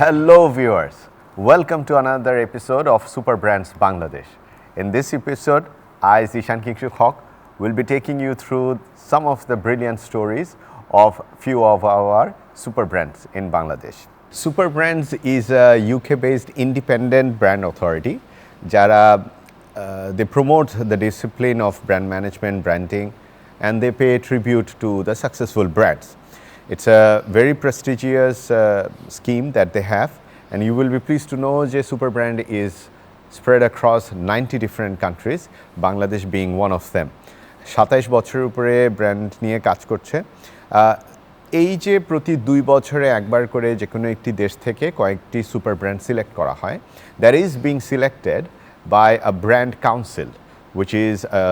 Hello, viewers. Welcome to another episode of Super Brands Bangladesh. In this episode, I, Zishan Kingshuk Hawk, will be taking you through some of the brilliant stories of few of our super brands in Bangladesh. Super Brands is a UK-based independent brand authority. যারা uh, they promote the discipline of brand management, branding, and they pay tribute to the successful brands. It's a very prestigious uh, scheme that they have, and you will be pleased to know that Super Brand is spread across 90 different countries, Bangladesh being one of them. সাতাইশ বছরের উপরে brand নিয়ে কাজ করছে এই যে প্রতি দুই বছরে একবার করে যে কোনো একটি দেশ থেকে কয়েকটি সুপার ব্র্যান্ড সিলেক্ট করা হয় that is being selected by a brand council which is a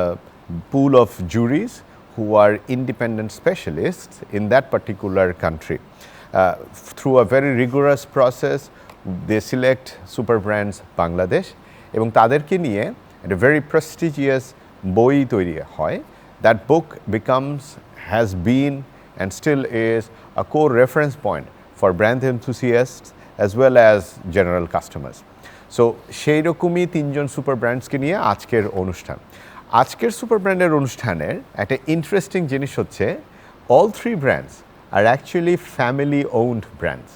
pool of juries who are independent specialists in that particular country. Uh, through a very rigorous process, they select super brands Bangladesh এবং তাদেরকে নিয়ে একটা very prestigious বই তৈরি হয় that book becomes has been and still is a core reference point for brand enthusiasts as well as general customers. So সেই রকমই তিনজন সুপার ব্র্যান্ডসকে নিয়ে আজকের অনুষ্ঠান আজকের সুপার ব্র্যান্ডের অনুষ্ঠানের একটা ইন্টারেস্টিং জিনিস হচ্ছে all three brands are actually family owned brands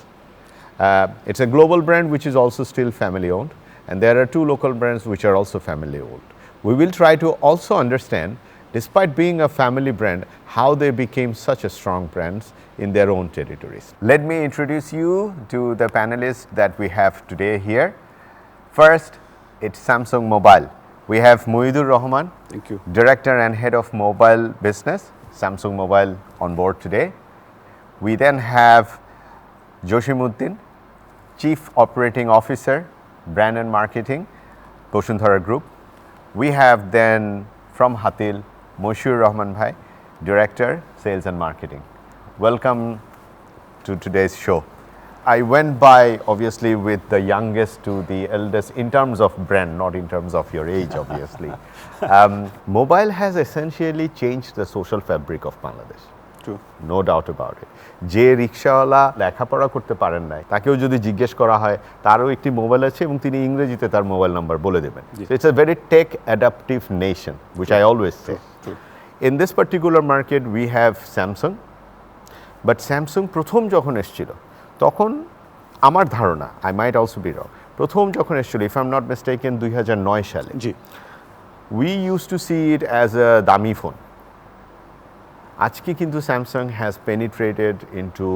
it's a global brand which is also still family owned and there are two local brands which are also family owned We will try to also understand, despite being a family brand, how they became such a strong brands in their own territories. Let me introduce you to the panelists that we have today here. First, it's Samsung Mobile. We have Muidur Rahman, Thank you. Director and Head of Mobile Business, Samsung Mobile, on board today. We then have Joshimuddin, Chief Operating Officer, Brand and Marketing, Boshundhara Group. We have then from Hatil, Moshur Rahman Bhai, Director, Sales and Marketing. Welcome to today's show. I went by obviously with the youngest to the eldest in terms of brand, not in terms of your age, obviously. um, mobile has essentially changed the social fabric of Bangladesh. True. No doubt about it যে রিক্সাওয়ালা লেখাপড়া করতে পারেন নাই তাকেও যদি জিজ্ঞেস করা হয় তারও একটি মোবাইল আছে এবং তিনি ইংরেজিতে তার মোবাইল নাম্বার বলে দেবেন it's a very tech adaptive nation which I always say. In this particular market we have Samsung but Samsung প্রথম যখন এসেছিল তখন আমার ধারণা I might also be wrong প্রথম যখন এসেছিল if I am not mistaken দুই হাজার নয় সালে। জি। We use to see it as a দামি ফোন আজকে কিন্তু Samsung has penetrated into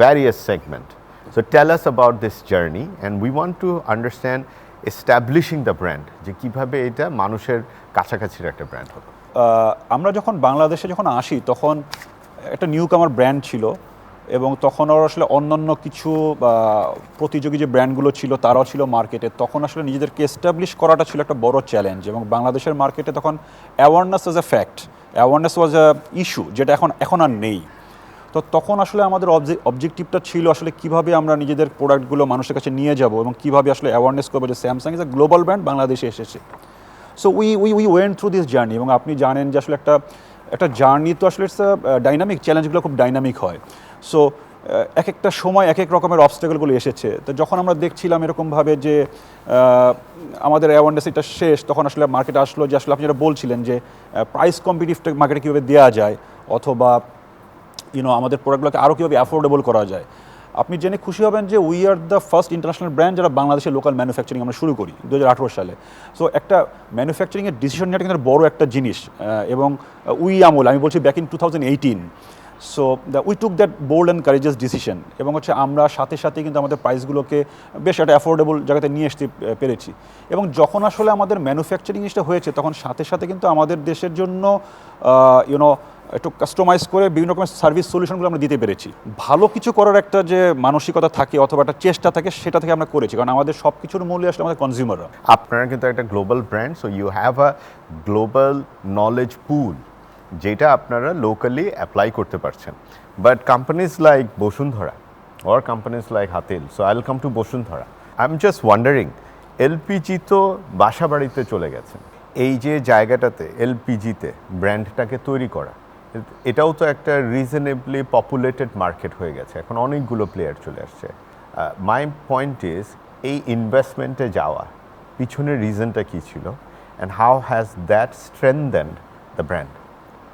various segment so tell us about this journey and we want to understand establishing the brand যে কীভাবে এটা মানুষের কাছাকাছির একটা ব্র্যান্ড হলো। আমরা যখন বাংলাদেশে যখন আসি তখন একটা নিউ কামার ব্র্যান্ড ছিল। এবং তখন ওর আসলে অন্যান্য কিছু প্রতিযোগী যে ব্র্যান্ডগুলো ছিল তারাও ছিল মার্কেটে তখন আসলে নিজেদেরকে এস্টাবলিশ করাটা ছিল একটা বড় চ্যালেঞ্জ এবং বাংলাদেশের মার্কেটে তখন awareness was a fact awareness was a issue যেটা এখন এখন আর নেই। তো তখন আসলে আমাদের অবজেক্টিভটা ছিল আসলে কীভাবে আমরা নিজেদের প্রোডাক্টগুলো মানুষের কাছে নিয়ে যাব এবং কীভাবে আসলে অ্যাওয়ারনেস করব যে Samsung is a global brand বাংলাদেশে এসেছে। So we we we went through this journey এবং আপনি জানেন যে আসলে একটা একটা জার্নি তো আসলে ডাইনামিক চ্যালেঞ্জগুলো খুব ডাইনামিক হয়। সো এক একটা সময় এক এক রকমের অবস্টেকলগুলো এসেছে। তো যখন আমরা দেখছিলাম এরকমভাবে যে আমাদের অ্যাওয়ারনেস এটা শেষ, তখন আসলে মার্কেটে আসলো যে, আসলে আপনি যেটা বলছিলেন যে প্রাইস কম্পিটিভটা মার্কেটে কীভাবে দেওয়া যায়, অথবা ইউনো আমাদের প্রোডাক্টগুলোকে আরও কীভাবে অ্যাফোর্ডেবল করা যায়। আপনি জেনে খুশি হবেন যে we are the first international brand যারা বাংলাদেশের লোকাল ম্যানুফ্যাকচারিং আমরা শুরু করি দু হাজার আঠেরো সালে। সো একটা ম্যানুফ্যাকচারিংয়ের ডিসিশন নেওয়াটা কিন্তু বড় একটা জিনিস এবং উই আমল, আমি বলছি back in two thousand eighteen so we took that bold and courageous decision এবং হচ্ছে আমরা সাথে সাথে কিন্তু আমাদের প্রাইসগুলোকে বেশ একটা অ্যাফোর্ডেবল জায়গাতে নিয়ে আসতে পেরেছি। এবং যখন আসলে আমাদের ম্যানুফ্যাকচারিং জিনিসটা হয়েছে, তখন সাথে সাথে কিন্তু আমাদের দেশের জন্য ইউনো একটু কাস্টমাইজ করে বিভিন্ন রকমের সার্ভিস সলিউশনগুলো আমরা দিতে পেরেছি। ভালো কিছু করার একটা যে মানসিকতা থাকে অথবা একটা চেষ্টা থাকে, সেটা থেকে আমরা করেছি। কারণ আমাদের সব কিছুর মূল্য আসলে আমাদের কনজিউমাররা আপনারা কিন্তু একটা global brand so you have a global knowledge pool যেটা আপনারা লোকালি অ্যাপ্লাই করতে পারছেন। But companies like Basundhara or companies like Hatil so I come to Basundhara I am just wondering LPG তো বাসা বাড়িতে চলে গেছেন এই যে জায়গাটাতে এলপিজিতে ব্র্যান্ডটাকে তৈরি করা, এটাও তো একটা রিজনেবলি পপুলেটেড মার্কেট হয়ে গেছে। এখন অনেকগুলো প্লেয়ার চলে আসছে। মাই পয়েন্ট ইজ এই ইনভেস্টমেন্টে যাওয়া, পিছনের রিজনটা কী ছিল? And how has that strengthen the brand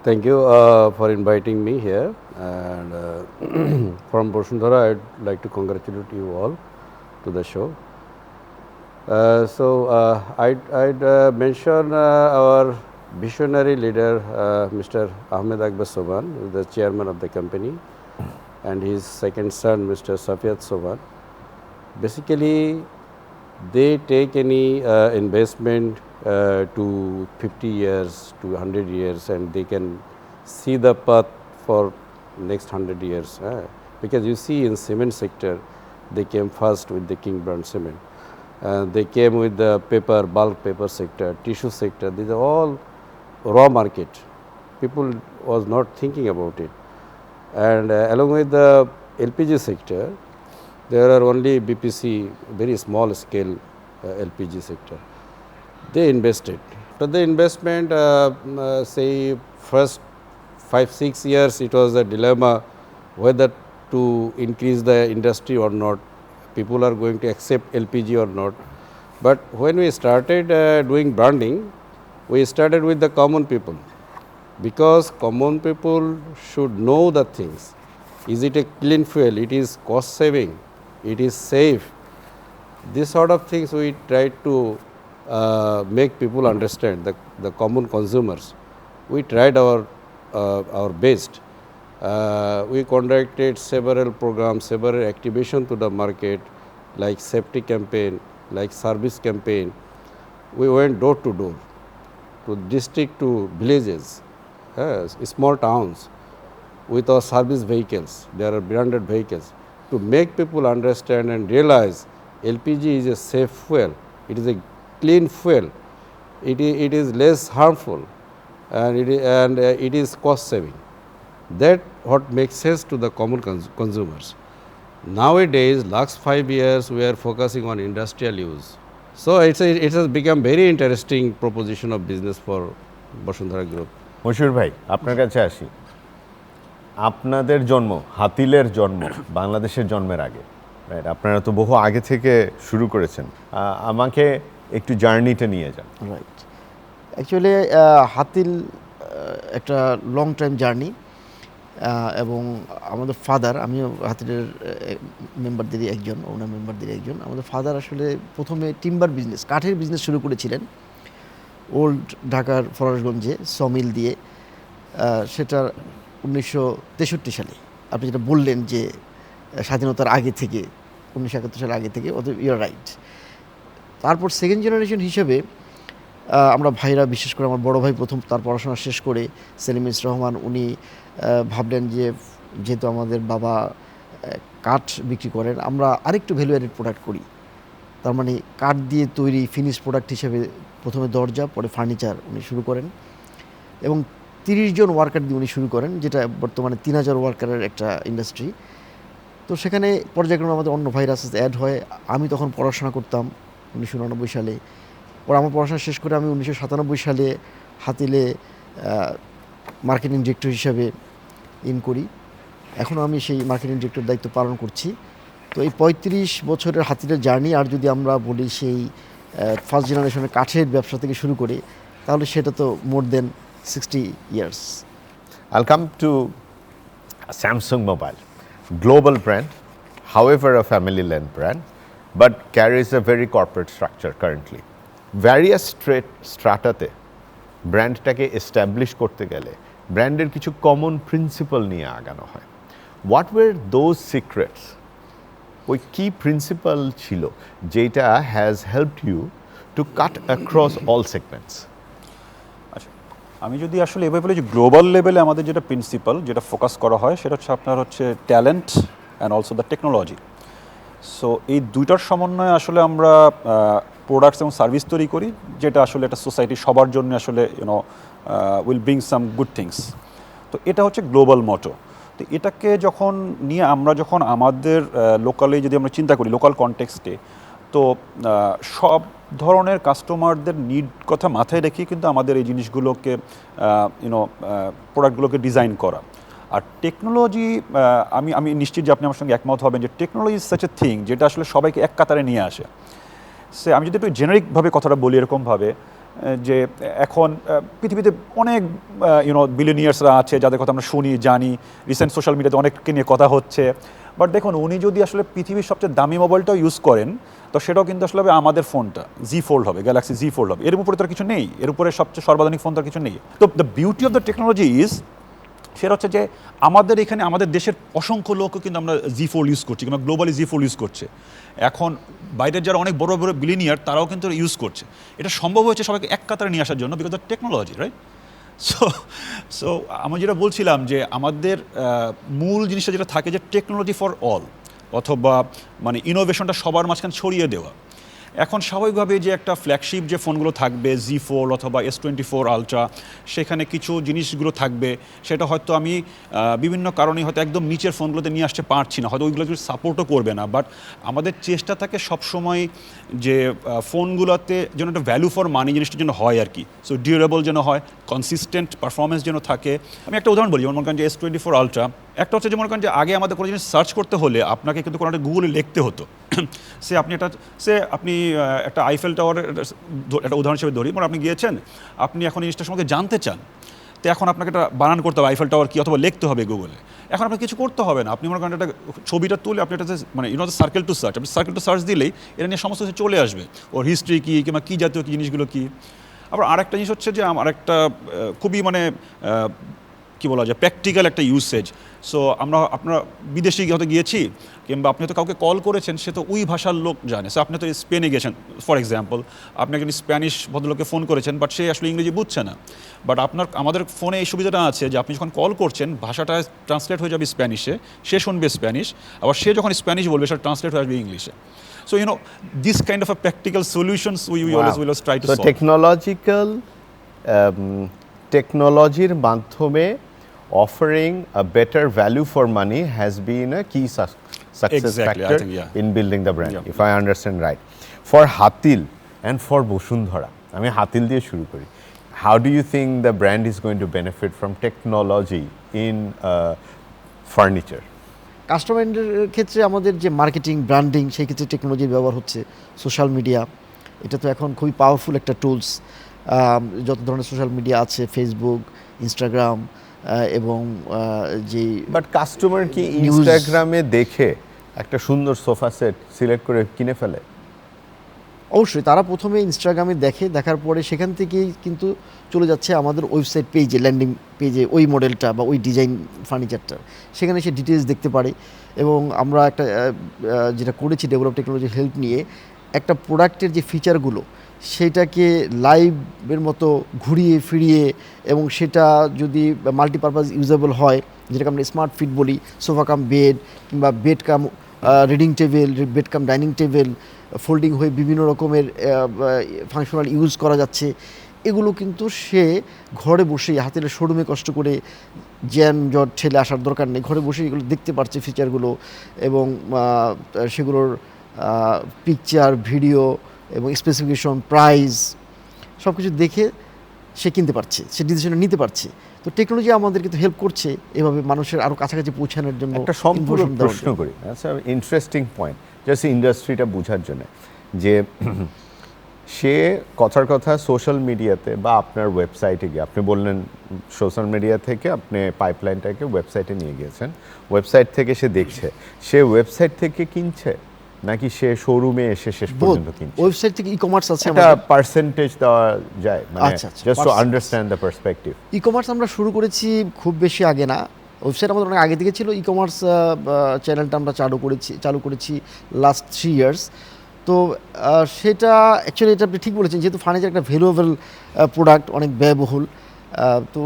Thank you uh, for inviting me here. And uh, from Boshundhara, I'd like to congratulate you all to the show. Uh, so uh, I'd, I'd uh, mention uh, our visionary leader, uh, Mr. Ahmed Akbar Soban, the chairman of the company, and his second son, Mr. Safiat Soban. Basically, they take any uh, investment to 50 years to 100 years and they can see the path for next 100 years uh, because you see in cement sector they came first with the king brand cement. Uh, they came with the paper bulk paper sector tissue sector. These are all raw market. People was not thinking about it. And uh, along with the lpg sector there are only BPC, very small scale uh, LPG sector. They invested. After the investment, uh, uh, say first five, six years, it was a dilemma whether to increase the industry or not. People are going to accept LPG or not. But when we started uh, doing branding, we started with the common people because common people should know the things. Is it a clean fuel? It is cost saving. It is safe. This sort of things we try to uh, make people understand, the, the common consumers. We tried our, uh, our best. Uh, we conducted several programs, several activation to the market, like safety campaign, like service campaign. We went door to door, to district to villages, yes, small towns with our service vehicles. There are branded vehicles to make people understand and realize LPG is a safe fuel. It is a clean fuel. It, i- it is less harmful, and it, i- and uh, it is cost saving. That what makes sense to the common cons- consumers. Nowadays, last five years, we are focusing on industrial use. So it's a, it has become very interesting proposition of business for Basundhara Group. Mashiur ভাই আপনার কাছে আসি আপনাদের জন্ম হাতিলের জন্ম বাংলাদেশের জন্মের আগে আপনারা তো বহু আগে থেকে শুরু করেছেন আমাকে একটু জার্নিটা নিয়ে যান। রাইট অ্যাকচুয়ালি হাতিল একটা লং টাইম জার্নি এবং আমাদের ফাদার আমিও হাতিলের মেম্বারদেরই একজন ওনার মেম্বারদের একজন। আমাদের ফাদার আসলে প্রথমে টিম্বার বিজনেস কাঠের বিজনেস শুরু করেছিলেন। ওল্ড ঢাকার ফরাসগঞ্জে সমিল দিয়ে সেটা উনিশশো তেষট্টি সালে। আপনি যেটা বললেন যে, স্বাধীনতার আগে থেকে, উনিশশো একাত্তর সালের আগে থেকে অত ইউর রাইট তারপর সেকেন্ড জেনারেশন হিসেবে আমরা ভাইরা বিশেষ করে আমার বড় ভাই প্রথম তার পড়াশোনা শেষ করে সেলিম ইস রহমান, উনি ভাবলেন যে যেহেতু আমাদের বাবা কাঠ বিক্রি করেন, আমরা আরেকটু ভ্যালু অ্যাডেড প্রোডাক্ট করি। তার মানে কাঠ দিয়ে তৈরি ফিনিশ প্রোডাক্ট হিসেবে প্রথমে দরজা, পরে ফার্নিচার উনি শুরু করেন। এবং তিরিশ জন ওয়ার্কার দিয়ে উনি শুরু করেন, যেটা বর্তমানে তিন হাজার ওয়ার্কারের একটা ইন্ডাস্ট্রি তো সেখানে পর্যায়ক্রমে আমাদের অন্য ভাইরাস অ্যাড হয়। আমি তখন পড়াশোনা করতাম। উনিশশো সালে। পর আমার পড়াশোনা শেষ করে আমি উনিশশো সাতানব্বই সালে হাতিলে মার্কেটিং ডিরেক্টর হিসাবে ইন করি। এখনও আমি সেই মার্কেটিং ডিরেক্টর দায়িত্ব পালন করছি। তো এই পঁয়ত্রিশ বছরের হাতিলের জার্নি আর যদি আমরা বলি সেই ফার্স্ট জেনারেশনের কাঠের ব্যবসা থেকে শুরু করে তাহলে সেটা তো more than sixty years I'll to to mobile global brand brand, however a family-led brand, but carries a very corporate structure currently. Various straight strataতে ব্র্যান্ডটাকে এস্টাবলিশ করতে গেলে ব্র্যান্ডের কিছু কমন প্রিন্সিপাল নিয়ে আগানো হয় হোয়াট ওয়ার দোজ সিক্রেটস ওই কি প্রিন্সিপাল ছিল যেটা has helped you to cut across all segments আমি যদি আসলে এভাবে বলি যে গ্লোবাল লেভেলে আমাদের যেটা প্রিন্সিপাল যেটা ফোকাস করা হয়, সেটা হচ্ছে আপনার হচ্ছে talent and also the technology so এই দুইটার সমন্বয়ে আসলে আমরা প্রোডাক্টস এবং সার্ভিস তৈরি করি, যেটা আসলে একটা সোসাইটি সবার জন্য আসলে you know will bring some good things তো এটা হচ্ছে গ্লোবাল মটো তো এটাকে যখন নিয়ে আমরা যখন আমাদের লোকালে যদি আমরা চিন্তা করি লোকাল কনটেক্সটে তো সব ধরনের কাস্টমারদের নিড কথা মাথায় রেখে কিন্তু আমাদের এই জিনিসগুলোকে ইউনো প্রোডাক্টগুলোকে ডিজাইন করা। আর টেকনোলজি আমি আমি নিশ্চিত যে আপনি আমার সঙ্গে একমত হবেন যে টেকনোলজি সাচ এ থিং যেটা আসলে সবাইকে এক কাতারে নিয়ে আসে। সে, আমি যদি একটু জেনারিকভাবে কথাটা বলি এরকমভাবে যে এখন পৃথিবীতে অনেক ইউনো বিলিনিয়ার্সরা আছে, যাদের কথা আমরা শুনি, জানি রিসেন্ট সোশ্যাল মিডিয়াতে অনেককে নিয়ে কথা হচ্ছে। বাট দেখুন, উনি যদি আসলে পৃথিবীর সবচেয়ে দামি মোবাইলটাও ইউজ করেন, তো সেটাও কিন্তু আসলে হবে আমাদের ফোনটা জি ফোল্ড হবে গ্যালাক্সি জি ফোল্ড হবে। এর উপরে তো কিছু নেই, এর উপরে সবচেয়ে সর্বাধুনিক ফোন তো কিছু নেই। তো the beauty of the technology is সেটা হচ্ছে যে আমাদের এখানে আমাদের দেশের অসংখ্য লোকও কিন্তু আমরা জি ফোর ইউজ করছি, কিংবা গ্লোবালি জি ফোর ইউজ করছে। এখন বাইরের যারা অনেক বড় বড় বিলিনিয়ার তারাও কিন্তু ইউজ করছে। এটা সম্ভব হয়েছে সবাইকে এক কাতারে নিয়ে আসার জন্য because of technology right so so আমি যেটা বলছিলাম যে আমাদের মূল জিনিসটা যেটা থাকে যে টেকনোলজি ফর অল অথবা মানে ইনোভেশনটা সবার মাঝখানে ছড়িয়ে দেওয়া। এখন স্বাভাবিকভাবে যে একটা ফ্ল্যাগশিপ যে ফোনগুলো থাকবে জি ফোর অথবা এস টোয়েন্টি ফোর আলট্রা সেখানে কিছু জিনিসগুলো থাকবে। সেটা হয়তো আমি বিভিন্ন কারণে হয়তো একদম নিচের ফোনগুলোতে নিয়ে আসতে পারছি না। হয়তো ওইগুলো কিছু সাপোর্টও করবে না। বাট আমাদের চেষ্টা থাকে সবসময় যে ফোনগুলোতে যেন একটা ভ্যালু ফর মানি জিনিসটা যেন হয় আর কি। সো ডিউরেবল যেন হয় কনসিস্টেন্ট পারফরমেন্স যেন থাকে। আমি একটা উদাহরণ বলি, যেমন মনে করেন যে এস টোয়েন্টি ফোর আলট্রা একটা হচ্ছে যে মনে করেন যে আগে আমাদের কোনো জিনিস সার্চ করতে হলে আপনাকে কিন্তু কোনো একটা গুগলে লিখতে হতো। সে আপনি একটা, সে আপনি একটা আইফেল টাওয়ারের একটা উদাহরণ হিসেবে ধরি। মানে আপনি গিয়েছেন, আপনি এখন এই জিনিসটার সম্পর্কে জানতে চান, তো এখন আপনাকে একটা বানান করতে হবে আইফেল টাওয়ার কি, অথবা লিখতে হবে গুগলে এখন আপনাকে কিছু করতে হবে না। আপনি মনে করেন একটা ছবিটা তুলে আপনি একটা মানে you know circle to search আপনি সার্কেল টু সার্চ দিলেই এটা নিয়ে সমস্ত কিছু চলে আসবে। ওর হিস্ট্রি কী, কিংবা কী জাতীয় কী জিনিসগুলো কী। আবার আরেকটা জিনিস হচ্ছে যে আমার একটা খুবই মানে কী বলা যায় প্র্যাকটিক্যাল একটা ইউসেজ সো আমরা, আপনারা বিদেশে হয়তো গিয়েছি কিংবা আপনি তো কাউকে কল করেছেন সে তো ওই ভাষার লোক জানে। সো আপনি তো স্পেনে গেছেন ফর এক্সাম্পল আপনি একজন স্প্যানিশ ভদ্রলোককে ফোন করেছেন বাট সে আসলে ইংরেজি বুঝছে না। বাট আপনার আমাদের ফোনে এই সুবিধাটা আছে যে আপনি যখন কল করছেন ভাষাটা ট্রান্সলেট হয়ে যাবে স্প্যানিশে সে শুনবে স্প্যানিশ আবার সে যখন স্প্যানিশ বলবে সেটা ট্রান্সলেট হয়ে আসবে ইংলিশে। So you know this kind of a practical solutions we we always will try to তো টেকনোলজিক্যাল টেকনোলজির মাধ্যমে offering a better value for money has been a key su- success Exactly, I factor think, yeah. in building the brand, Yeah. if I understand right. For Hatil and for Bosundhara, আমি হাতিল দিয়ে শুরু করি how do you think the brand is going to benefit from technology in uh, furniture? কাস্টমারের ক্ষেত্রে আমাদের যে marketing branding সেই ক্ষেত্রে টেকনোলজির ব্যবহার হচ্ছে সোশ্যাল মিডিয়া এটা তো এখন খুবই পাওয়ারফুল একটা টুলস যত ধরনের সোশ্যাল মিডিয়া আছে ফেসবুক ইনস্টাগ্রাম এবং যে বাট কাস্টমার কি ইনস্টাগ্রামে দেখে একটা সুন্দর সোফা সেট সিলেক্ট করে কিনে ফেলে। অবশ্যই, তারা প্রথমে ইনস্টাগ্রামে দেখে, দেখার পরে সেখান থেকেই কিন্তু চলে যাচ্ছে আমাদের ওয়েবসাইট পেজে ল্যান্ডিং পেজে ওই মডেলটা বা ওই ডিজাইন ফার্নিচারটা সেখানে সে ডিটেলস দেখতে পারে এবং আমরা একটা যেটা করেছি ডেভেলপ টেকনোলজির হেল্প নিয়ে, একটা প্রোডাক্টের যে ফিচারগুলো সেটাকে লাইভের মতো ঘুরিয়ে ফিরিয়ে এবং সেটা যদি মাল্টিপারপাস ইউজেবল হয়, যেটাকে আমরা স্মার্ট ফিট বলি সোফা কাম বেড কিংবা bed cum reading table bed cum dining table folding হয়ে বিভিন্ন রকমের ফাংশনাল ইউজ করা যাচ্ছে। এগুলো কিন্তু সে ঘরে বসেই হাতের শোরুমে কষ্ট করে জ্যাম জট ঠেলে আসার দরকার নেই। ঘরে বসে এগুলো দেখতে পারছে ফিচারগুলো এবং সেগুলোর পিকচার ভিডিও এবং স্পেসিফিকেশন প্রাইস সব কিছু দেখে সে কিনতে পারছে, সে ডিসিশনটা নিতে পারছে। তো টেকনোলজি আমাদের কিন্তু হেল্প করছে এভাবে মানুষের আরও কাছাকাছি পৌঁছানোর জন্য একটা সম্পূর্ণ প্রশ্ন করি। আচ্ছা ইন্টারেস্টিং পয়েন্ট জাস্ট ইন্ডাস্ট্রিটা বোঝার জন্য। যে সে কথার কথা সোশ্যাল মিডিয়াতে বা আপনার ওয়েবসাইটে গিয়ে আপনি বললেন সোশ্যাল মিডিয়া থেকে আপনি পাইপলাইনটাকে ওয়েবসাইটে নিয়ে গিয়েছেন। ওয়েবসাইট থেকে সে দেখছে। সে ওয়েবসাইট থেকে কিনছে। নাকি সে শোরুমে এসে শেষ পর্যন্ত কিনছে? ওয়েবসাইট থেকে ই কমার্স আছে একটা পার্সেন্টেজ দেওয়া যায় মানে just to understand the perspective e commerce আমরা শুরু করেছি খুব বেশি আগে না। ওয়েবসাইট আমাদের অনেক আগে থেকে ছিল। ই কমার্স চ্যানেলটা আমরা চালু করেছি চালু করেছি লাস্ট থ্রি ইয়ার্স তো সেটা অ্যাকচুয়ালি এটা আপনি ঠিক বলেছেন যেহেতু ফার্নিচার একটা ভ্যালুয়েবল প্রোডাক্ট অনেক ব্যয়বহুল তো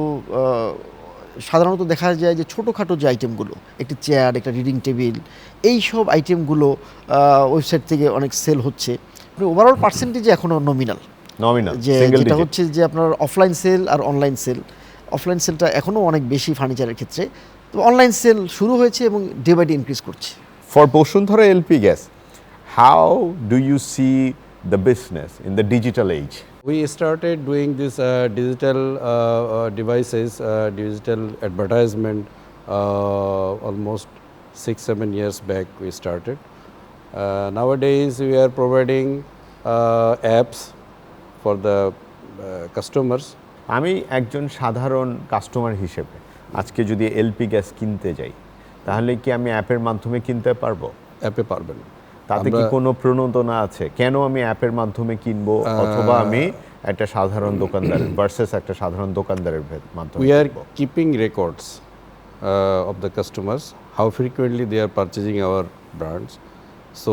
সাধারণত দেখা যায় যে ছোটোখাটো যে আইটেমগুলো একটি চেয়ার একটা রিডিং টেবিল এই সব আইটেমগুলো ওয়েবসাইট থেকে অনেক সেল হচ্ছে। ওভারঅল পার্সেন্টেজ এখনও নমিনাল নমিনাল যে যেটা হচ্ছে যে আপনার অফলাইন সেল আর অনলাইন সেল অফলাইন সেলটা এখনও অনেক বেশি ফার্নিচারের ক্ষেত্রে। তো অনলাইন সেল শুরু হয়েছে এবং ডে বাই ডে ইনক্রিজ করছে। For you see the business in the digital age? We started doing this uh, digital uh, uh, devices, uh, digital advertisement uh, almost six, seven years back we started. Uh, nowadays we are providing uh, apps for the uh, customers. আমি একজন সাধারণ customer হিসেবে আজকে যদি LP gas কিনতে যাই তাহলে কি আমি অ্যাপের মাধ্যমে কিনতে পারব অ্যাপে পারবেন তাতে কি কোনো প্রণোদনা আছে কেন আমি অ্যাপের মাধ্যমে কিনবো অথবা আমি একটা সাধারণ দোকানদার ভার্সেস একটা সাধারণ দোকানদারের মাধ্যমে We are কিনবো? keeping records uh, of the customers, how frequently they are purchasing our brands. So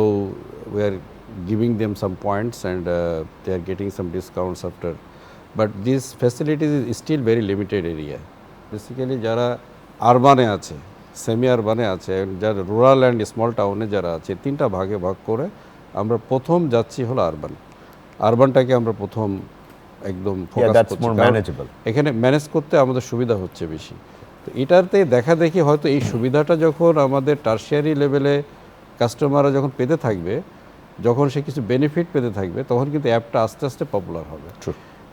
we are giving them some points and uh, they are getting some discounts after. But these facilities is still very limited area. Basically যারা আরবানে আছে semi আরবানে আছে যারা rural and small টাউনে যারা আছে তিনটা ভাগে ভাগ করে আমরা প্রথম যাচ্ছি হলো আরবান আরবানটাকে আমরা প্রথম একদম Yeah, ফোকাস that's করছি. এখানে ম্যানেজ করতে আমাদের সুবিধা হচ্ছে বেশি তো এটাতে দেখা দেখি হয়তো এই সুবিধাটা যখন আমাদের টার্সিয়ারি লেভেলে কাস্টমাররা যখন পেতে থাকবে যখন সে কিছু বেনিফিট পেতে থাকবে তখন কিন্তু অ্যাপটা আস্তে আস্তে পপুলার হবে।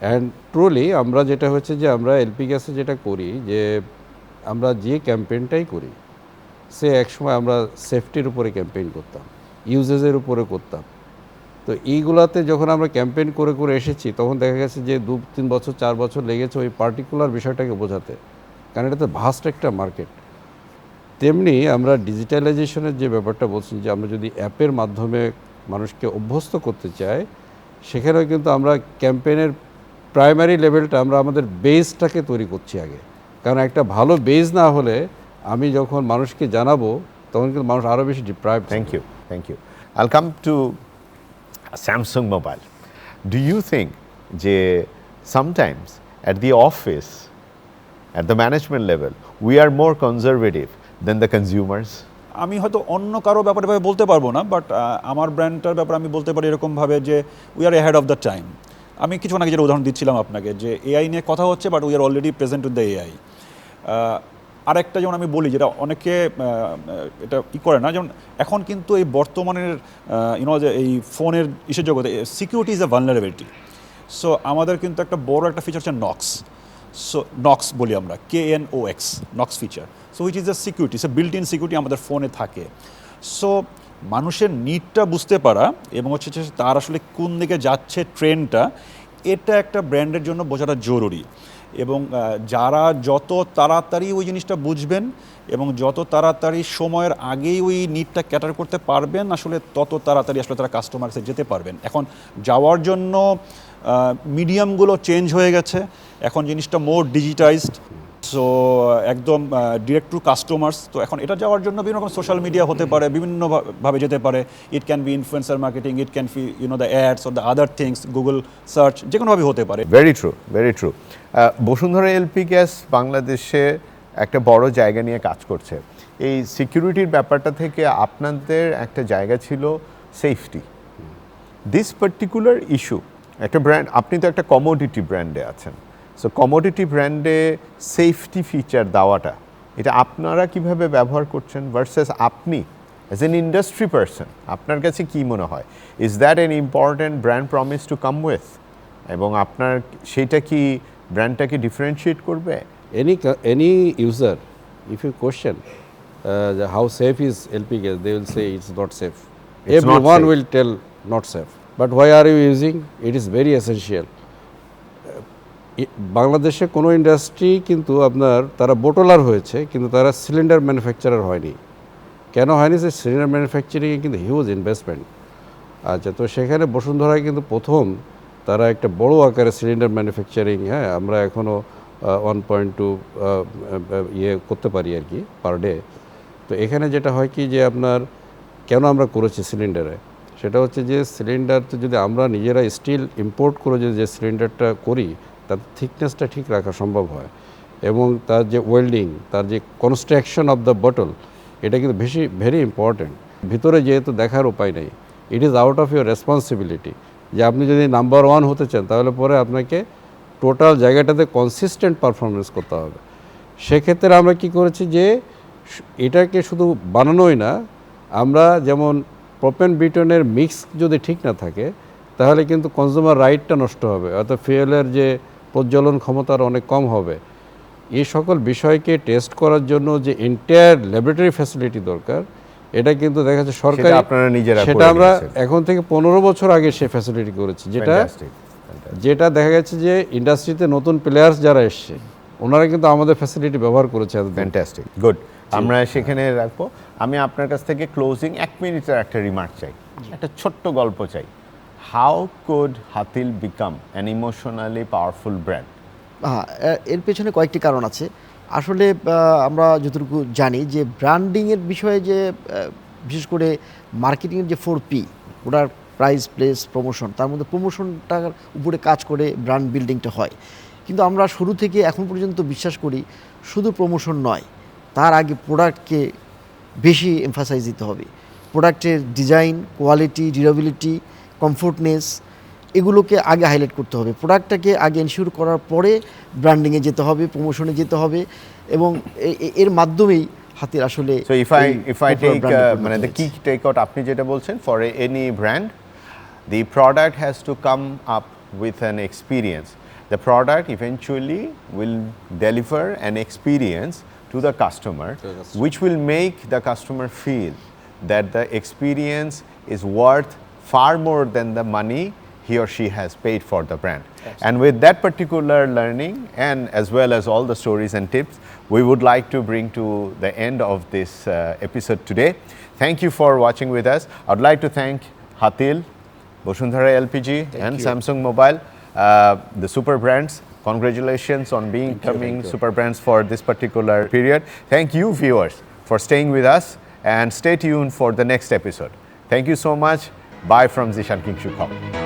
অ্যান্ড ট্রুলি আমরা যেটা হচ্ছে যে আমরা এলপি গ্যাসে যেটা করি যে আমরা যে ক্যাম্পেইনটাই করি সে একসময় আমরা সেফটির উপরে ক্যাম্পেইন করতাম ইউজেসের উপরে করতাম। তো এইগুলাতে যখন আমরা ক্যাম্পেইন করে করে এসেছি তখন দেখা গেছে যে দু তিন বছর চার বছর লেগেছে ওই পার্টিকুলার বিষয়টাকে বোঝাতে। কারণ এটা তো ভাস্ট একটা মার্কেট তেমনি আমরা ডিজিটালাইজেশনের যে ব্যাপারটা বলছি যে আমরা যদি অ্যাপের মাধ্যমে মানুষকে অভ্যস্ত করতে চাই সেখানেও কিন্তু আমরা ক্যাম্পেনের প্রাইমারি লেভেলটা আমরা আমাদের বেসটাকে তৈরি করছি আগে। কারণ একটা ভালো বেস না হলে আমি যখন মানুষকে জানাব তখন কিন্তু মানুষ আরও বেশি deprive thank you thank you I'll come to Samsung Mobile. Do you think যে sometimes at the office, at the management level, we are more conservative than the consumers? আমি হয়তো অন্য কারও ব্যাপারে বলতে পারব না বাট আমার ব্র্যান্ডটার ব্যাপারে আমি বলতে পারি এরকমভাবে যে we are head of the time আমি কিছু আগে যেটা উদাহরণ দিচ্ছিলাম আপনাকে যে এআই নিয়ে কথা হচ্ছে but we are already present with the AI আরেকটা যেমন আমি বলি যেটা অনেকে এটা ই করে না যেমন এখন কিন্তু এই বর্তমানের ইউনো যে এই ফোনের ইসের জগতে security is a vulnerability so আমাদের কিন্তু একটা বড় একটা ফিচার হচ্ছে নক্স সো নক্স বলি আমরা K N O X knox feature so which is the security so built in security আমাদের ফোনে থাকে। সো মানুষের নিডটা বুঝতে পারা এবং হচ্ছে তার আসলে কোন দিকে যাচ্ছে ট্রেনটা এটা একটা ব্র্যান্ডের জন্য বোঝাটা জরুরি। এবং যারা যত তাড়াতাড়ি ওই জিনিসটা বুঝবেন এবং যত তাড়াতাড়ি সময়ের আগেই ওই নিডটা ক্যাটার করতে পারবেন, আসলে তত তাড়াতাড়ি আসলে তারা কাস্টমার্সে যেতে পারবেন। এখন, যাওয়ার জন্য মিডিয়ামগুলো চেঞ্জ হয়ে গেছে। এখন জিনিসটা মোর ডিজিটাইজড সো একদম ডিরেক্ট টু কাস্টমার্স তো এখন এটা যাওয়ার জন্য বিভিন্ন রকম সোশ্যাল মিডিয়া হতে পারে বিভিন্নভাবে যেতে পারে। It can be influencer marketing it can be you know the ads or the other things Google search যে কোনোভাবে হতে পারে। Very true very true Bashundhara LP gas বাংলাদেশে একটা বড় জায়গা নিয়ে কাজ করছে। এই সিকিউরিটির ব্যাপারটা থেকে আপনাদের একটা জায়গা ছিল সেফটি দিস পার্টিকুলার ইস্যু একটা ব্র্যান্ড আপনি তো একটা কমোডিটি ব্র্যান্ডে আছেন। সো কমোডিটি ব্র্যান্ডে সেফটি ফিচার দেওয়াটা এটা আপনারা কীভাবে ব্যবহার করছেন ভার্সেস আপনি অ্যাজ এন ইন্ডাস্ট্রি পারসন আপনার কাছে কি মনে হয়? Is that an important brand promise to come with এবং আপনার সেইটা কি ব্র্যান্ডটাকে ডিফারেন্সিয়েট করবে? Any any user if you you how safe is how safe is lp say they not safe it's not safe. It's not everyone safe. will tell not safe but why are you using? It is very essential. ই- বাংলাদেশে কোনো industry কিন্তু আপনার তারা বোটলার হয়েছে, কিন্তু তারা cylinder manufacturer হয়নি। কেন হয়নি? সে সিলিন্ডার ম্যানুফ্যাকচারিংয়ে কিন্তু হিউজ ইনভেস্টমেন্ট আচ্ছা তো সেখানে বসুন্ধরায় কিন্তু প্রথম তারা একটা বড় আকারে সিলিন্ডার ম্যানুফ্যাকচারিং হ্যাঁ আমরা এখনও ওয়ান পয়েন্ট টু ইয়ে করতে পারি আর কি পার ডে তো এখানে যেটা হয় কি যে আপনার, কেন আমরা করেছি সিলিন্ডারে সেটা হচ্ছে যে সিলিন্ডার তো যদি আমরা নিজেরা স্টিল ইম্পোর্ট করে যদি যে সিলিন্ডারটা করি, তার থিকনেসটা ঠিক রাখা সম্ভব হয়। এবং তার যে ওয়েল্ডিং তার যে কনস্ট্রাকশন অফ দ্য বটল এটা কিন্তু বেশি ভেরি ইম্পর্ট্যান্ট ভিতরে যেহেতু দেখার উপায় নেই it is out of your responsibility যে আপনি যদি নাম্বার ওয়ান হতে চান, তাহলে পরে আপনাকে টোটাল জায়গাটাতে কনসিস্টেন্ট পারফরমেন্স করতে হবে। সেক্ষেত্রে আমরা কি করেছি যে, এটাকে শুধু বানানোই না, আমরা যেমন প্রপেন বিটনের মিক্স যদি ঠিক না থাকে তাহলে কিন্তু কনজিউমার রাইটটা নষ্ট হবে অর্থাৎ ফুয়েলের যে প্রজ্বলন ক্ষমতার অনেক কম হবে। এই সকল বিষয়কে টেস্ট করার জন্য যে এন্টায়ার ল্যাবরেটরি ফ্যাসিলিটি দরকার এটা কিন্তু দেখা যাচ্ছে সরকার সেটা আপনারা নিজেরা সেটা আমরা এখন থেকে পনেরো বছর আগে সে ফ্যাসিলিটি করেছি যেটা. যেটা দেখা গেছে যে ইন্ডাস্ট্রিতে নতুন প্লেয়ার্স যারা এসছে ওনারা কিন্তু আমাদের ফ্যাসিলিটি ব্যবহার করেছে ফ্যান্টাস্টিক গুড আমরা সেখানে রাখব। আমি আপনার কাছ থেকে ক্লোজিং এক মিনিটের একটা রিমার্ক চাই। একটা ছোট্ট গল্প চাই। How could Hatil become an emotionally powerful brand হ্যাঁ এর পেছনে কয়েকটি কারণ আছে। আসলে আমরা যতটুকু জানি যে ব্র্যান্ডিংয়ের বিষয়ে যে বিশেষ করে মার্কেটিংয়ের যে ফোর পি ওটার প্রাইস প্লেস প্রমোশন তার মধ্যে প্রমোশনটার উপরে কাজ করে ব্র্যান্ড বিল্ডিংটা হয়। কিন্তু আমরা শুরু থেকে এখন পর্যন্ত বিশ্বাস করি শুধু প্রমোশন নয় তার আগে প্রোডাক্টকে বেশি এমফাসাইজ দিতে হবে। প্রোডাক্টের ডিজাইন কোয়ালিটি ডিউরেবিলিটি কমফোর্টনেস এগুলোকে আগে হাইলাইট করতে হবে। প্রোডাক্টটাকে আগে এনশিওর করার পরে ব্র্যান্ডিংয়ে যেতে হবে প্রমোশনে যেতে হবে এবং এর মাধ্যমেই হাতের আসলে so if I if I take brand এ পরিণত মানে দ্য কি টেক আউট আপনি যেটা বলছেন for any brand the product has to come up with an experience. The product eventually will deliver an experience to the customer, which will make the customer feel that the experience is worth far more than the money he or she has paid for the brand. And with that particular learning, and as well as all the stories and tips, we would like to bring to the end of this uh, episode today. Thank you for watching with us. I'd like to thank Hatil, Boshundhara LPG, and Samsung Mobile, uh, the super brands. Congratulations on being becoming super brands for this particular period. Thank you, viewers, for staying with us and stay tuned for the next episode. Thank you so much. Bye from Zishan King.